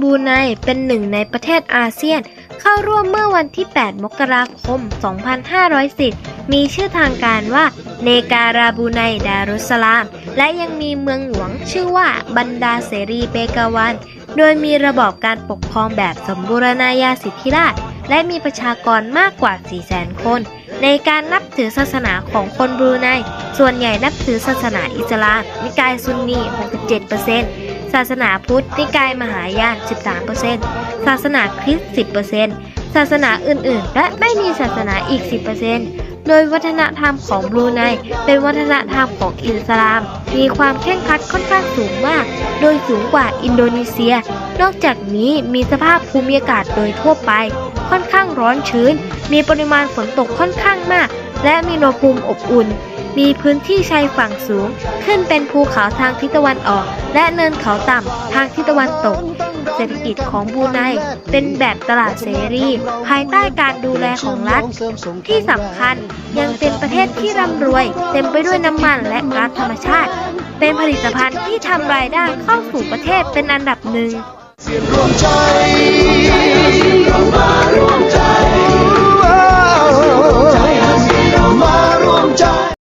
บรูไนเป็นหนึ่งในประเทศอาเซียน เข้าร่วมเมื่อวันที่ 8 มกราคม 2510 มีชื่อทางการว่า เนการาบูไนดารุสสลาม และยังมีเมืองหลวงชื่อว่าบันดาเสรีเบกาวัน โดยมีระบอบการปกครองแบบสมบูรณาญาสิทธิราช และมีประชากรมากกว่า 400,000 คน ในการนับถือศาสนาของคนบรูไน ส่วนใหญ่นับถือศาสนาอิสลามนิกายซุนนี 67% ศาสนาพุทธนิกายมหายาน 13%ศาสนาคริสต์ 10%ศาสนาอื่นๆ และไม่มีศาสนาอีก 10%โดยวัฒนธรรมของบรูไนเป็นวัฒนธรรมของอิสลาม มีความเคร่งครัดค่อนข้างสูงมาก โดยสูงกว่าอินโดนีเซีย นอกจากนี้มีสภาพภูมิอากาศโดยทั่วไป ค่อนข้างร้อนชื้น มีปริมาณฝนตกค่อนข้างมาก และมีอุณหภูมิอบอุ่น มีพื้นที่ชายฝั่งสูง ขึ้นเป็นภูเขาทางทิศตะวันออก และเนินเขาต่ำทางทิศตะวันตก เศรษฐกิจของบูไนเป็นแบบตลาดเสรี ภายใต้การดูแลของรัฐ ที่สำคัญยังเป็นประเทศที่ร่ำรวย เต็มไปด้วยน้ำมันและก๊าซธรรมชาติ เป็นผลิตภัณฑ์ที่ทำรายได้เข้าสู่ประเทศเป็นอันดับหนึ่งเสียงรวมใจเรามาร่วมใจ